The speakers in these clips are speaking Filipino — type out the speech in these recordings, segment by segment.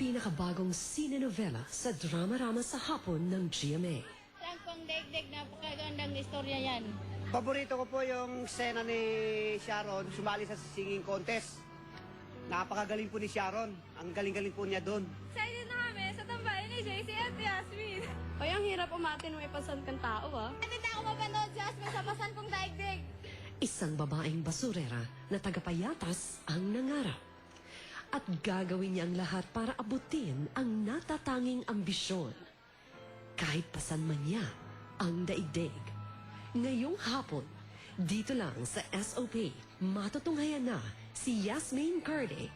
pinakabagong sinenovela sa drama-rama sa hapon ng GMA. Sangkong daigdig, napakagandang istorya yan. Paborito ko po yung sena ni Sharon sumali sa singing contest. Napakagaling po ni Sharon. Ang galing-galing po niya doon. Excited na kami sa tambayan ni JC at Yasmin. Hoy, ang hirap umatin may pasan kang tao, ah. Hindi na ako mapanood, Jasmine, sa pasan kong daigdig. Isang babaeng basurera na tagapayatas ang nangarap. At gagawin niya ang lahat para abutin ang natatanging ambisyon. Kahit pasan man niya ang daigdig. Ngayong hapon, dito lang sa SOP, matutunghayan na si Yasmin Carde.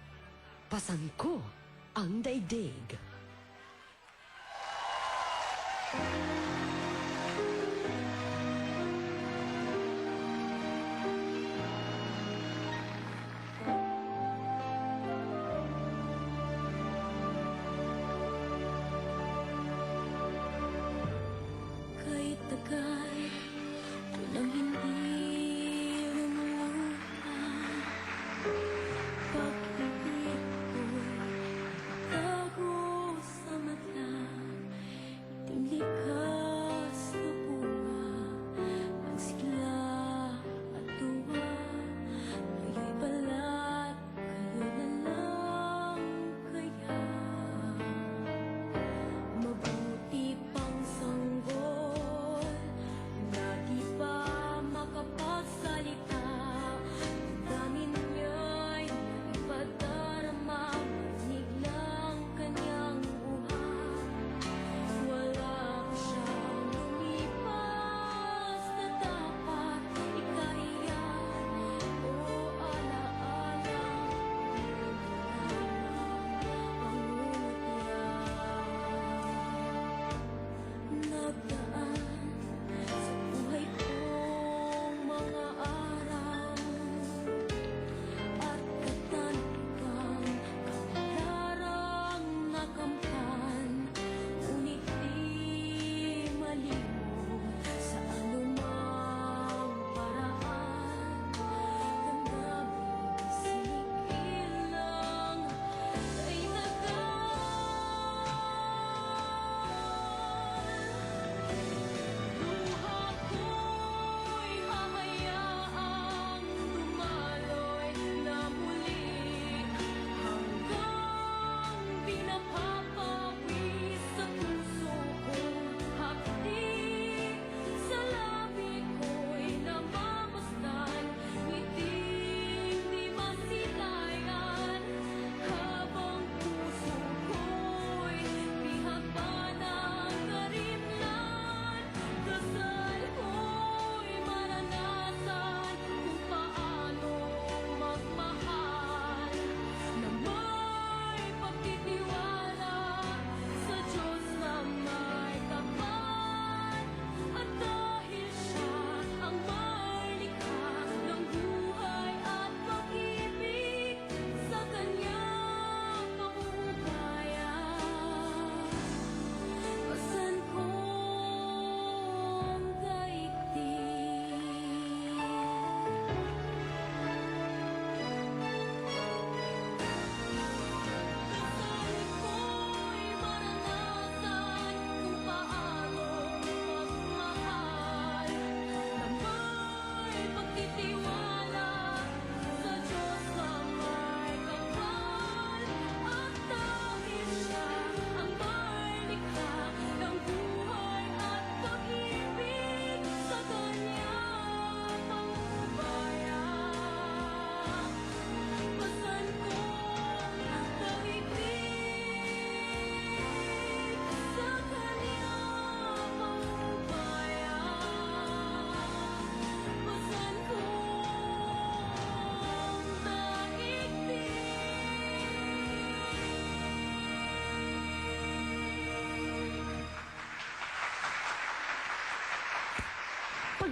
Pasan ko ang daigdig. Kahit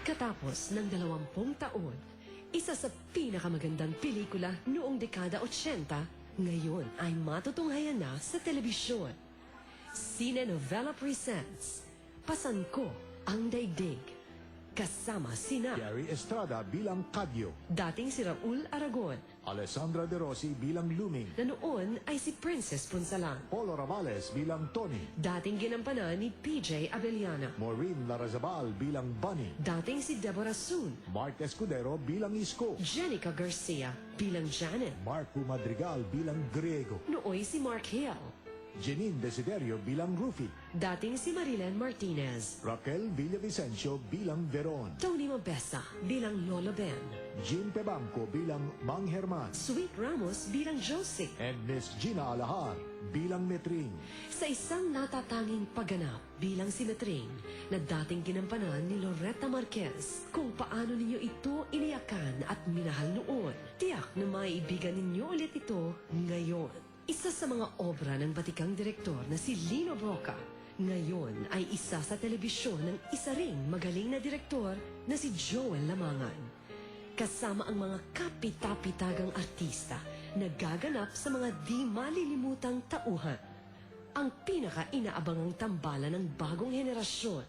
Pagkatapos ng dalawampung taon, isa sa pinakamagandang pelikula noong dekada 80, ngayon ay matutunghayan na sa telebisyon. Cine Novela Presents, Pasan Ko ang Daigdig. Kasama sina Gary Estrada bilang Cadyo, dating si Raul Aragon, Alessandra De Rossi bilang Luming, na noon ay si Princess Punsalan, Polo Ravales bilang Tony, dating ginampanan ni PJ Abellana, Maureen Larazabal bilang Bunny, dating si Deborah Soon, Mark Escudero bilang Isko, Jenica Garcia bilang Janet, Marco Madrigal bilang Griego, nooy si Mark Hill, Janine Desiderio bilang Rufy, dating si Marilen Martinez, Raquel Villavicencio bilang Veron, Tony Mabesa bilang Lola Ben, Jean Pebanco bilang Mang Herman, Sweet Ramos bilang Josie, and Miss Gina Alahar bilang Metring. sa isang natatanging pagganap bilang si Metring na dating ginampanan ni Loretta Marquez kung paano ninyo ito iniyakan at minahal noon. Tiyak na maibigan ninyo ulit ito ngayon. Isa sa mga obra ng batikang direktor na si Lino Broca ngayon ay isa sa telebisyon ng isa ring magaling na direktor na si Joel Lamangan kasama ang mga kapitapitagang artista na gaganap sa mga di malilimutang tauhan. Ang pinaka-inaabangang tambalan ng bagong henerasyon,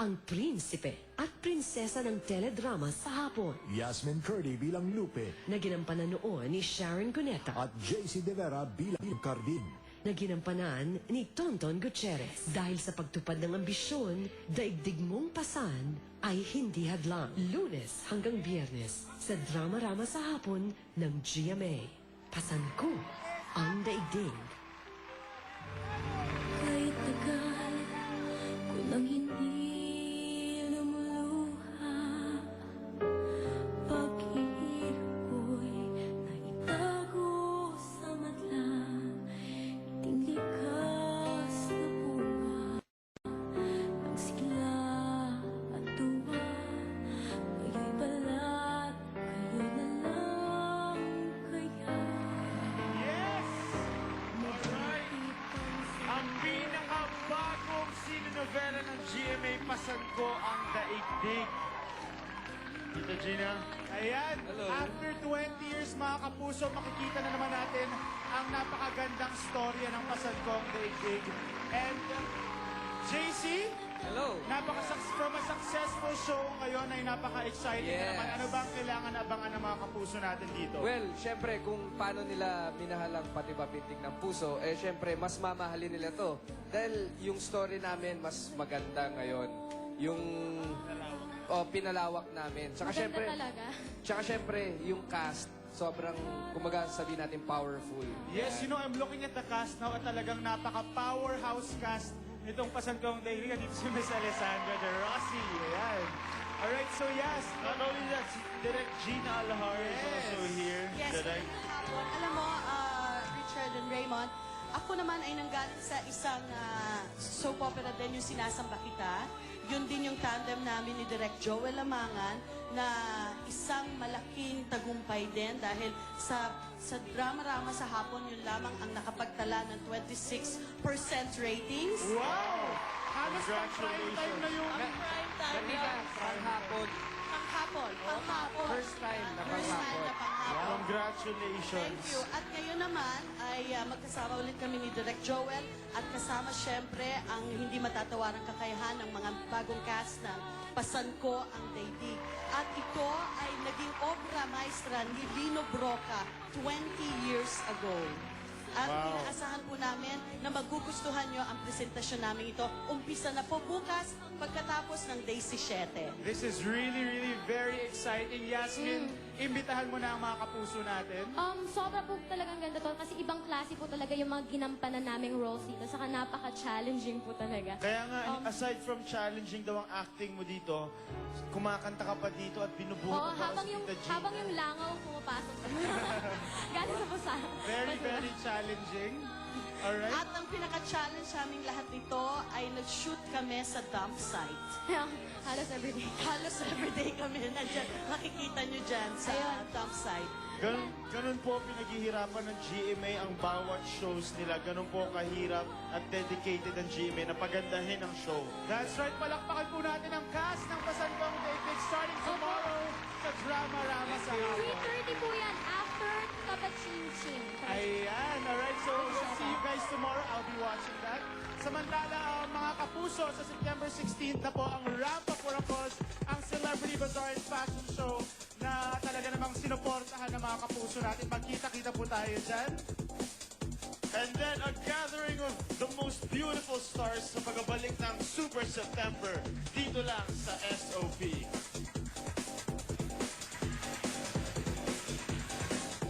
ang prinsipe at prinsesa ng teledrama sa hapon Yasmin Curdy bilang Lupe na ginampanan noon ni Sharon Cuneta at JC De Vera bilang Cardin. na ginampanan ni Tonton Gutierrez. Dahil sa pagtupad ng ambisyon, daigdig mong pasan ay hindi hadlang. Lunes hanggang biyernes sa Drama-Rama sa hapon ng GMA. Pasan ko ang daigdig. Sinonovela ng GMA Pasan ko ang Daigdig. Tita Gina. Ayan, after 20 years mga kapuso, makikita na naman natin ang napakagandang storya ng Pasan ko ang Daigdig. And uh, JC, Hello. napaka from a successful show ngayon ay napaka-exciting Yes. naman. Ano ba ang kailangan abangan ng mga kapuso natin dito? Well, syempre, kung paano nila minahal ang pati babintig ng puso, eh syempre, mas mamahalin nila to. Dahil yung story namin mas maganda ngayon. Yung oh, pinalawak namin. Tsaka Maganda syempre, talaga. tsaka syempre, yung cast, sobrang, kumaga sabihin natin, powerful. Yes, you know, I'm looking at the cast now at talagang napaka-powerhouse cast nitong Pasangkong Daily. Dito si Miss Alessandra De Rossi. Ayan. Alright, so yes, not only that, si Direct Gina Alhar is also here. Yes, Direct. hapon. Alam mo, ah, Richard and Raymond, ako naman ay nanggaling sa isang ah, soap opera din yung Sinasamba Kita. Yun din yung tandem namin ni Direk Joel Lamangan na isang malaking tagumpay din dahil sa sa drama-rama sa hapon yun lamang ang nakapagtala ng 26% ratings. Wow! Halos pang prime time na yung... Prime time yun. panghapon, Panghapon. Panghapon. First time na First time panghapon. na panghapon. Congratulations. Thank you. At ngayon naman ay ah, magkasama ulit kami ni Direk Joel at kasama syempre ang hindi matatawarang kakayahan ng mga bagong cast ng Pasan Ko ang Daigdig. At ito ay naging obra maestra ni Lino Broca 20 years ago. At Wow. inaasahan po namin na magugustuhan nyo ang presentasyon namin ito. Umpisa na po bukas pagkatapos ng Day 7. This is really, really very exciting. Yasmin, imbitahan mo na ang mga kapuso natin. Um, sobra po talagang ganda to kasi ibang klase po talaga yung mga ginampanan naming roles dito. Saka napaka-challenging po talaga. Kaya nga, Um, aside from challenging daw ang acting mo dito, kumakanta ka pa dito at binubuhat Oo, mo pa habang si yung, Tita G. habang yung langaw pumapasok. Galing sa pusa. Very, very challenging. Alright? At ang pinaka-challenge sa aming lahat nito ay nag-shoot kami sa dump site. Halos everyday. Halos everyday kami nandiyan. Makikita nyo dyan sa Ayun. dump site. Ganun, ganun po pinaghihirapan ng GMA ang bawat shows nila. Ganun po kahirap at dedicated ang GMA na pagandahin ang show. That's right. Palakpakan po natin ang cast ng Pasangkong David starting tomorrow sa Drama Rama sa hapon. 3.30 po yan after Kapachin-chin. Ayan, alright. So, we'll see you guys tomorrow. I'll be watching that. Samantala, uh, mga kapuso, sa September 16 na po ang Ramp Up for a Cause, ang Celebrity Bazaar and Fashion Show na talaga namang sinuportahan ng mga kapuso natin. Magkita-kita po tayo dyan. And then a gathering of the most beautiful stars sa pagbabalik ng Super September dito lang sa SOP.